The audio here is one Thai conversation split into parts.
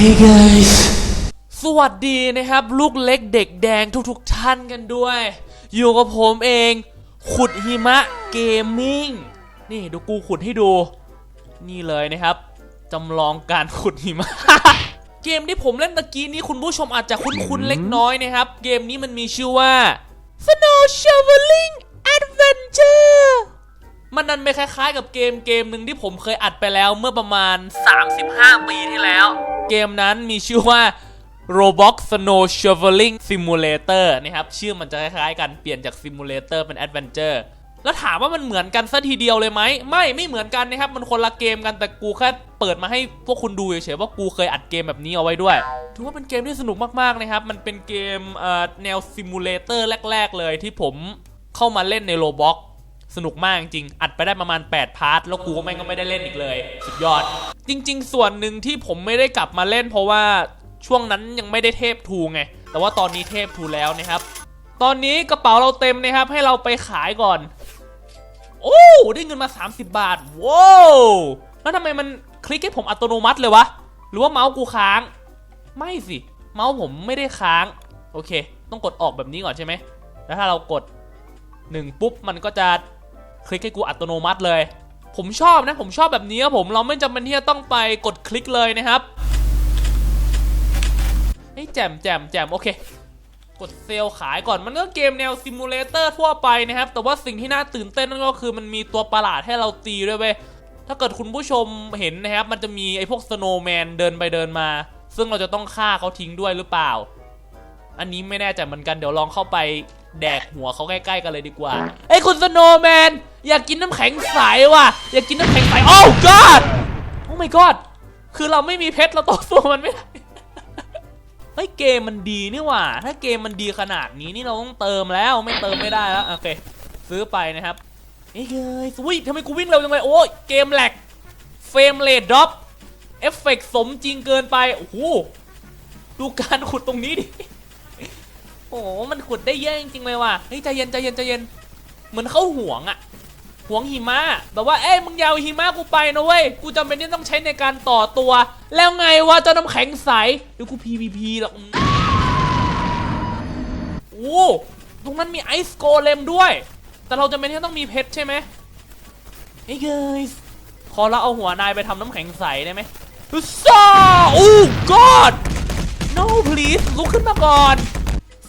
Hey guys สวัสดีนะครับ ลูกเล็กเด็กแดงทุกๆท่านกันด้วย อยู่กับผมเอง ขุดหิมะเกมมิ่ง นี่ดูกูขุดให้ดู นี่เลยนะครับจำลองการขุดหิมะ เกมที่ผมเล่นตะกี้นี้คุณผู้ชมอาจจะคุ้นๆเล็กน้อยนะครับ เกมนี้มันมีชื่อว่า Snow Shoveling Adventure มันนันไปคล้ายๆ กับเกมเกมหนึ่งที่ผมเคยอัดไปแล้วเมื่อประมาณ 35 ปีที่แล้ว เกมนั้นมีชื่อว่า Roblox Snow Shoveling Simulator นะครับชื่อมันจะคล้ายๆกันเปลี่ยนจาก Simulator เป็น Adventure แล้วถามว่ามันเหมือนกันซะทีเดียวเลยไหม ไม่ไม่เหมือนกันนะครับ มันคนละเกมกันแต่กูแค่เปิดมาให้พวกคุณดูเฉยๆว่ากูเคยอัดเกมแบบนี้เอาไว้ด้วย ถือว่าเป็นเกมที่สนุกมากๆนะครับ มันเป็นเกมเแนวซิมูเลเตอร์แรก ๆ เลยที่ผมเข้ามาเล่นในโ o บ็อก สนุกมากจริง อัดไปได้ประมาณ 8 พาร์ท แล้วกูแม่งก็ไม่ได้เล่นอีกเลย สุดยอด จริง ๆ ส่วนหนึ่งที่ผมไม่ได้กลับมาเล่น เพราะว่าช่วงนั้นยังไม่ได้เทพทูไง แต่ว่าตอนนี้เทพทูแล้วนะครับ ตอนนี้กระเป๋าเราเต็มนะครับ ให้เราไปขายก่อน โอ้ได้เงินมา 30 บาท ว้าว แล้วทำไมมันคลิกให้ผมอัตโนมัติเลยวะ หรือว่าเมาส์กูค้าง ไม่สิ เมาส์ผมไม่ได้ค้าง โอเค ต้องกดออกแบบนี้ก่อนใช่ไหม แล้วถ้าเรากด 1 ปุ๊บมันก็จะ คลิกให้กูอัตโนมัติเลย ผมชอบนะผมชอบแบบนี้ครับผมเราไม่จำเป็นที่จะต้องไปกดคลิกเลยนะครับเฮ้แจมแจมแจมโอเคกดเซลล์ขายก่อนมันก็เกมแนวซิมูเลเตอร์ทั่วไปนะครับ แต่ว่าสิ่งที่น่าตื่นเต้นนั่นก็คือมันมีตัวประหลาดให้เราตีด้วยเว้ยถ้าเกิดคุณผู้ชมเห็นนะครับ มันจะมีไอ้พวกสโนว์แมนเดินไปเดินมา ซึ่งเราจะต้องฆ่าเขาทิ้งด้วยหรือเปล่า อันนี้ไม่แน่ใจเหมือนกันเดี๋ยวลองเข้าไปแดกหัวเขาใกล้ๆกันเลยดีกว่าไอ้ยคุณสโนว์แมนอยากกินน้ำแข็งใสว่ะอยากกินน้ำแข็งใสโอ้ god โอ้ my god คือเราไม่มีเพชรเราต่อสู้มันไม่ได้เฮ้ยเกมมันดีนี่หว่า ถ้าเกมมันดีขนาดนี้นี่เราต้องเติมแล้วไม่เติมไม่ได้แล้วโอเค ซื้อไปนะครับเอ้ยเฮ้ยสวิทำไมกูวิ่งเร็วจังเลยโอ้ยเกมแหลกเฟรมเรทดรอปเอฟเฟกสมจริงเกินไปโอ้โหดูการขุดตรงนี้ดิ มันขุดได้เยอะจริงๆเลยว่ะเฮ้ยใจเย็นใจเย็นใจเย็นเหมือนเขาห่วงอะห่วงหิมะแบบว่าเอ้ยมึงยาวหิมะกูไปนะเว้ยกูจำเป็นที่ต้องใช้ในการต่อตัว แล้วไงวะเจ้าน้ำแข็งใสเดี๋ยวกู PVP หรอกโอ้ตรงนั้นมีไอซ์โกเลมด้วย แต่เราจะเป็นที่ต้องมีเพชรใช่ไหมเฮ้ย guys ขอเราเอาหัวนายไปทำน้ำแข็งใสได้ไหมซ่าโอ้ god no please ลุกขึ้นมาก่อน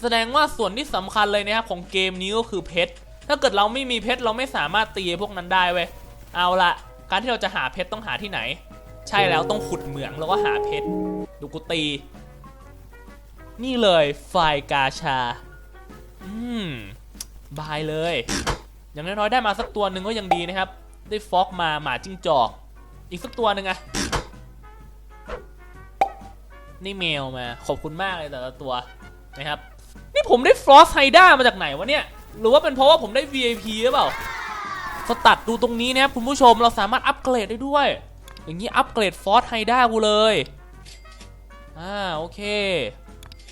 แสดงว่าส่วนที่สำคัญเลยนะครับของเกมนี้ก็คือเพชร ถ้าเกิดเราไม่มีเพชรเราไม่สามารถตีพวกนั้นได้เว้ย เอาละการที่เราจะหาเพชรต้องหาที่ไหน ใช่แล้วต้องขุดเหมืองแล้วก็หาเพชร ดูกูตี นี่เลยไฟกาชา อืม บายเลย อย่างน้อยๆได้มาสักตัวหนึ่งก็ยังดีนะครับ ได้ฟอกมาหมาจิ้งจอก อีกสักตัวหนึ่งอะนี่เมลมา ขอบคุณมากเลยแต่ละตัวนะครับ นี่ผมได้ฟรอสไฮด้ามาจากไหนวะเนี่ย หรือว่าเป็นเพราะว่าผมได้ VIP หรือเปล่า สตัดดูตรงนี้นะครับคุณผู้ชมเราสามารถอัปเกรดได้ด้วย อย่างนี้อัปเกรดฟอสไฮด้ากูเลย อ่าโอเค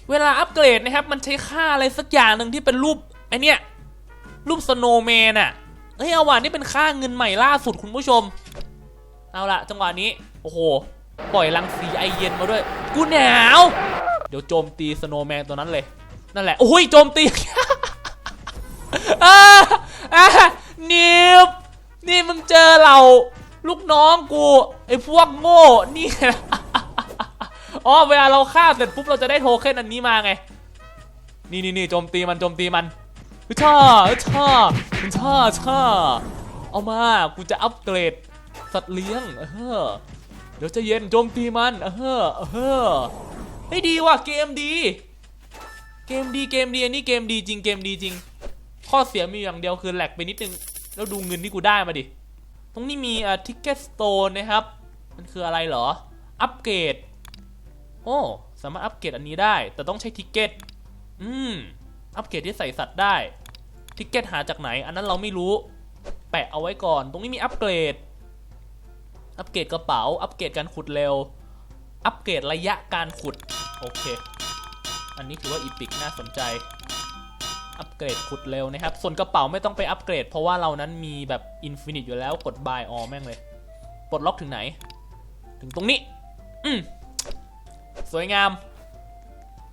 เวลาอัปเกรดนะครับมันใช้ค่าอะไรสักอย่างหนึ่งที่เป็นรูปไอเนี้ยรูปสโนว์แมนอะเฮ้ยเอาว่ะนี่เป็นค่าเงินใหม่ล่าสุดคุณผู้ชม เอาละจังหวะนี้ โอ้โห ปล่อยรังสีไอเย็นมาด้วย กูหนาว เดี๋ยวโจมตีสโนว์แมนตัวนั้นเลย นั่นแหละ โอ้ยโจมตีอ่าอ่านิวนี่มึงเจอเราลูกน้องกูไอ้พวกโง่นี่อ๋อเวลาเราฆ่าเสร็จปุ๊บเราจะได้โทเค็นอันนี้มาไง นี่นี่นี่โจมตีมันโจมตีมันช่าช่าช่าช่าเอามากูจะอัปเกรดสัตว์เลี้ยงเออเดี๋ยวจะเย็นโจมตีมันเออเออเฮ้ยดีว่ะเกมดี เกมดีเกมดีอันนี้เกมดีจริงเกมดีจริง ข้อเสียมีอย่างเดียวคือแหลกไปนิดนึง แล้วดูเงินที่กูได้มาดิ ตรงนี้มีอ่าทิกเก็ตสโตนนะครับ มันคืออะไรเหรอ อัปเกรด โอ้ สามารถอัปเกรดอันนี้ได้ แต่ต้องใช้ทิกเก็ต อืม อัปเกรดที่ใส่สัตว์ได้ ทิกเก็ตหาจากไหน อันนั้นเราไม่รู้ แปะเอาไว้ก่อน ตรงนี้มีอัปเกรด อัปเกรดกระเป๋า อัปเกรดการขุดเร็ว อัปเกรดระยะการขุด โอเค อันนี้ถือว่าอีพิกน่าสนใจ อัปเกรดขุดเร็วนะครับ ส่วนกระเป๋าไม่ต้องไปอัปเกรด เพราะว่าเรานั้นมีแบบอินฟินิตอยู่แล้วกด buy all แม่งเลย ปลดล็อกถึงไหน ถึงตรงนี้ อืมสวยงาม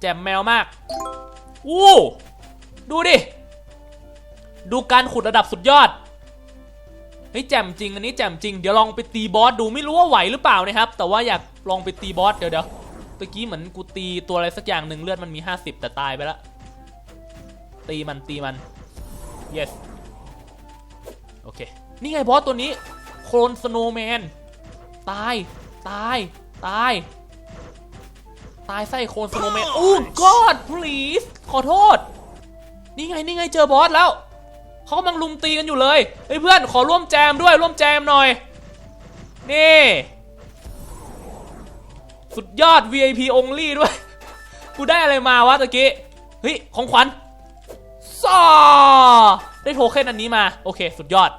แจ่มแมวมาก อู้ดูดิ ดูการขุดระดับสุดยอดเฮ้ยแจ่มจริงอันนี้แจ่มจริง เดี๋ยวลองไปตีบอสดูไม่รู้ว่าไหวหรือเปล่านะครับ แต่ว่าอยากลองไปตีบอสเดี๋ยวเดี๋ยว ตะกี้เหมือนกูตีตัวอะไรสักอย่างหนึ่งเลือดมันมี 50 แต่ตายไปแล้วตีมันตีมัน yes โอเค นี่ไงบอสตัวนี้ โคลนสโนว์แมน ตาย ตาย ตาย ตายไส้โคลนสโนว์แมน โอ้ god please ขอโทษ นี่ไง นี่ไงเจอบอสแล้ว เขากำลังลุมตีกันอยู่เลย เฮ้ยเพื่อนขอร่วมแจมด้วยร่วมแจมหน่อย นี่ สุดยอด VIP only ด้วย กูได้อะไรมาวะตะกี้ เฮ้ย ของขวัญซอได้โทเค็นอันนี้มา โอเค สุดยอด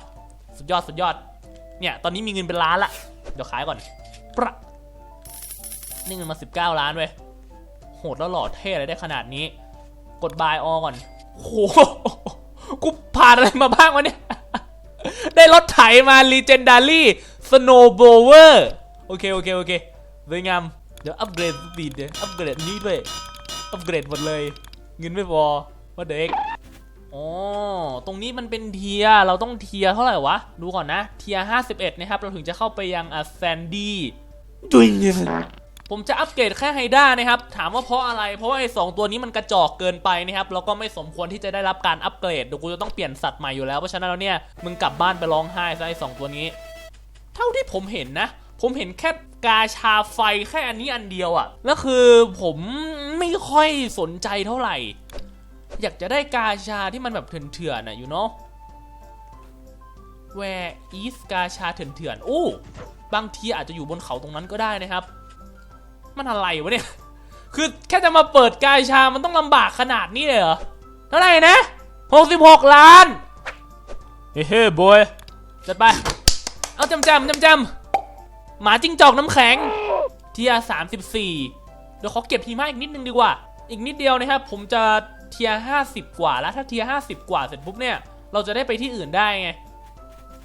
สุดยอด สุดยอด เนี่ย ตอนนี้มีเงินเป็นล้านละ เดี๋ยวขายก่อนประนี่เงินมา 19 ล้านเว้ย โหดแล้วหล่อเท่อะไรได้ขนาดนี้ กดบายออก่อนโห กูผ่านอะไรมาบ้างวะเนี่ย ได้รถไถมา Legendary Snowblower โอเค โอเค โอเคสวยงาม เดี๋ยวอัปเกรดสปีดเดี๋ยวอัปเกรดนี้ด้วย อัปเกรดหมดเลย เงินไม่พอว่าเด็กอ๋อตรงนี้มันเป็นเทียร์เราต้องเทียร์เท่าไหร่วะ ดูก่อนนะ เทียร์51นะครับ เราถึงจะเข้าไปยังอะแซนดี้ดุยผมจะอัปเกรดแค่ไฮด้านะครับ ถามว่าเพราะอะไร เพราะว่าไอ้สองตัวนี้มันกระจอกเกินไปนะครับ แล้วก็ไม่สมควรที่จะได้รับการอัปเกรดเดี๋ยวกูจะต้องเปลี่ยนสัตว์ใหม่อยู่แล้ว เพราะฉะนั้นแล้วเนี่ย มึงกลับบ้านไปร้องไห้ซะไอ้สองตัวนี้ เท่าที่ผมเห็นนะ ผมเห็นแค่กาชาไฟแค่อันนี้อันเดียวอะแล้วคือผมไม่ค่อยสนใจเท่าไหร่ อยากจะได้กาชาที่มันแบบเถื่อนๆน่ะ you know where is กาชาเถื่อนๆอู้บางทีอาจจะอยู่บนเขาตรงนั้นก็ได้นะครับ มันอะไรวะเนี่ย คือแค่จะมาเปิดกาชา มันต้องลำบากขนาดนี้เลยเหรอ เท่าไหร่นะ66 ล้าน เฮ้เฮ้บอยจัดไป เอาจำจำจำจำ หมาจิ้งจอกน้ำแข็งเทียสามสิบสี่เดี๋ยวขอเก็บทีมาอีกนิดนึงดีกว่า อีกนิดเดียวนะครับ ผมจะเทียห้าสิบกว่าแล้วถ้าเทียห้าสิบกว่าเสร็จปุ๊บเนี่ย เราจะได้ไปที่อื่นได้ไง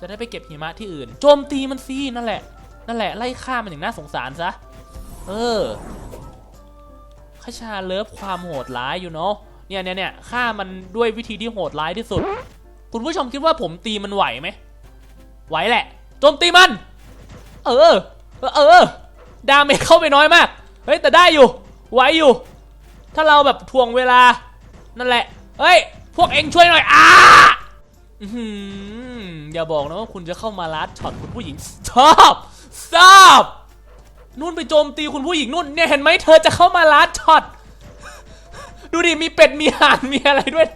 จะได้ไปเก็บหิมะที่อื่น โจมตีมันซีนั่นแหละ นั่นแหละไล่ฆ่ามันอย่างน่าสงสารซะ เออขชาเลิฟความโหดร้ายอยู่เนาะ เนี่ยเนี่ยเนี่ยฆ่ามันด้วยวิธีที่โหดร้ายที่สุด คุณผู้ชมคิดว่าผมตีมันไหวไหม ไหวแหละ โจมตีมัน เออ เออ ดาเมจเข้าไปน้อยมาก เฮ้ยแต่ได้อยู่ไหวอยู่ ถ้าเราแบบทวงเวลา นั่นแหละ เฮ้ย พวกเองช่วยหน่อย อ้าอย่าบอกนะว่าคุณจะเข้ามาลัดช็อตคุณผู้หญิง stop stop นุ่นไปโจมตีคุณผู้หญิงนุ่นเนี่ยเห็นไหมเธอจะเข้ามาลัดช็อต ดูดิมีเป็ดมีห่านมีอะไรด้วย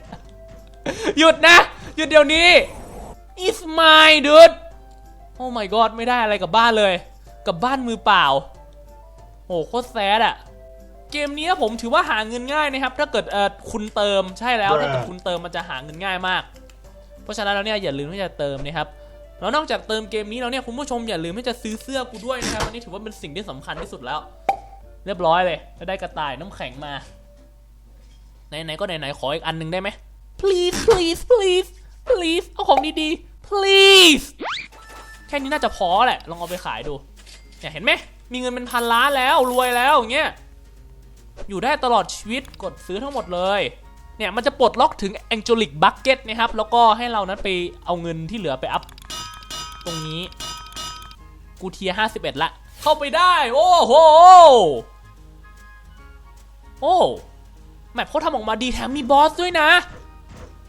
หยุดนะ หยุดเดี๋ยวนี้ It's my dude อ้ my god ไม่ได้อะไรกับบ้านเลย กับบ้านมือเปล่า โอ้โคตรแซดอะเกมนี้ผมถือว่าหาเงินง่ายนะครับ ถ้าเกิดเออคุณเติมใช่แล้วถ้าเกิดคุณเติมมันจะหาเงินง่ายมาก เพราะฉะนั้นแล้วเนี่ยอย่าลืมที่จะเติมนะครับแล้วนอกจากเติมเกมนี้แล้วเนี่ยคุณผู้ชมอย่าลืมที่จะซื้อเสื้อกูด้วยนะครับอันนี้ถือว่าเป็นสิ่งที่สำคัญที่สุดแล้ว เรียบร้อยเลยแล้วได้กระต่ายน้ำแข็งมาไหนๆก็ไหนๆขออีกอันหนึ่งได้ไหม please please please please เอาของดีๆ please แค่นี้น่าจะพอแหละ ลองเอาไปขายดู เนี่ยเห็นไหม มีเงินเป็นพันล้านแล้วรวยแล้วอย่างเงี้ย อยู่ได้ตลอดชีวิตกดซื้อทั้งหมดเลย เนี่ยมันจะปลดล็อกถึง Angelic Bucket นะครับ แล้วก็ให้เรานั้นไปเอาเงินที่เหลือไปอัพตรงนี้ กูเทียห้าสิบเอ็ดละ เข้าไปได้ โอ้โห โอ้แมปเขาทำออกมาดีแถมมีบอสด้วยนะ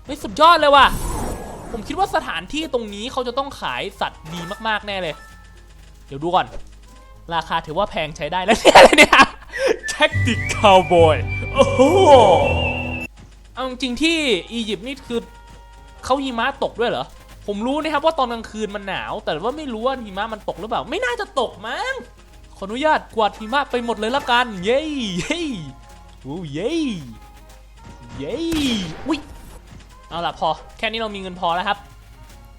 เฮ้ยสุดยอดเลยว่ะ ผมคิดว่าสถานที่ตรงนี้เขาจะต้องขายสัตว์ดีมากๆแน่เลย เดี๋ยวดูก่อน ราคาถือว่าแพงใช้ได้แล้วเนี่ยอะไรเนี่ยแท็กติกคาวบอยโอ้โหเอาจริงที่อียิปต์นี่คือเขาหิมะตกด้วยเหรอ ผมรู้นะครับว่าตอนกลางคืนมันหนาว แต่ว่าไม่รู้ว่าหิมะมันตกหรือเปล่า ไม่น่าจะตกมั้ง ขออนุญาตกวาดหิมะไปหมดเลยละกัน เย้เย้โอ้เย้เย้อุ้ย เอาล่ะพอแค่นี้เรามีเงินพอแล้วครับ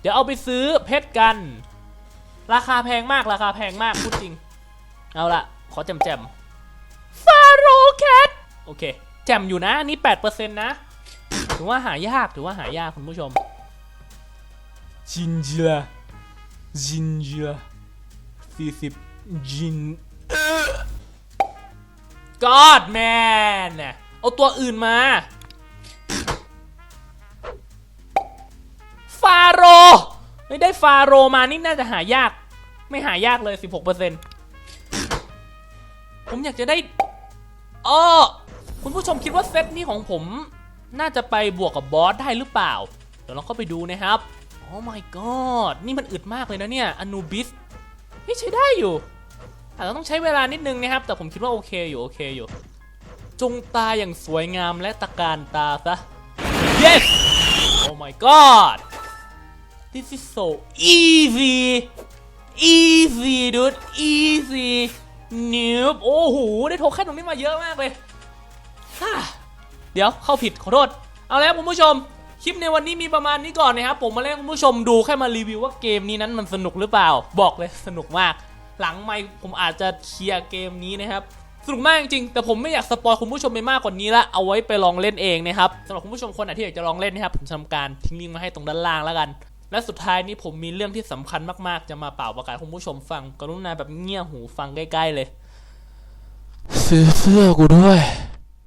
เดี๋ยวเอาไปซื้อเพชรกัน ราคาแพงมากราคาแพงมากพูดจริง เอาล่ะ ขอแจมแจมฟาโรแคทโอเค แจมอยู่นะนี่แปดเปอันนี่8%นะ ถือว่าหายากถือว่าหายากคุณผู้ชมจินจิลาจินจิลาสี่สิบจิน god man เนี่ยเอาตัวอื่นมา ไม่ได้ฟาโรมานี่น่าจะหายาก ไม่หายากเลย 16%ผมอยากจะได้อ้อคุณผู้ชมคิดว่าเซตนี้ของผมน่าจะไปบวกกับบอสได้หรือเปล่า เดี๋ยวเราเข้าไปดูนะครับ โอ้ my god นี่มันอึดมากเลยนะเนี่ยอนูบิสนี่ใช้ได้อยู่อาจจะต้องใช้เวลานิดนึงนะครับ แต่ผมคิดว่าโอเคอยู่โอเคอยู่ จงตาอย่างสวยงามและตะการตาซะ yes oh my god this is so easy easy dude easy noob โอ้โห ได้โทเค็นตรงนี้มาเยอะมากเลย เดี๋ยวเข้าผิดขอโทษ เอาแล้วคุณผู้ชม คลิปในวันนี้มีประมาณนี้ก่อนนะครับ ผมมาเล่นคุณผู้ชมดูแค่มารีวิวว่าเกมนี้นั้นมันสนุกหรือเปล่า บอกเลยสนุกมาก หลังไม่ผมอาจจะเคลียร์เกมนี้นะครับสนุกมากจริงๆแต่ผมไม่อยากสปอยคุณผู้ชมไปมากกว่านี้ละเอาไว้ไปลองเล่นเองนะครับสำหรับคุณผู้ชมคนไหนที่อยากจะลองเล่นนะครับผมทำการทิ้งลิงก์มาให้ตรงด้านล่างแล้วกัน และสุดท้ายนี้ผมมีเรื่องที่สำคัญมากๆ จะมาเป่าประกาศคุณผู้ชมฟัง กรุณาแบบเงี่ยหูฟังใกล้ๆเลย ซื้อเสื้อกูด้วย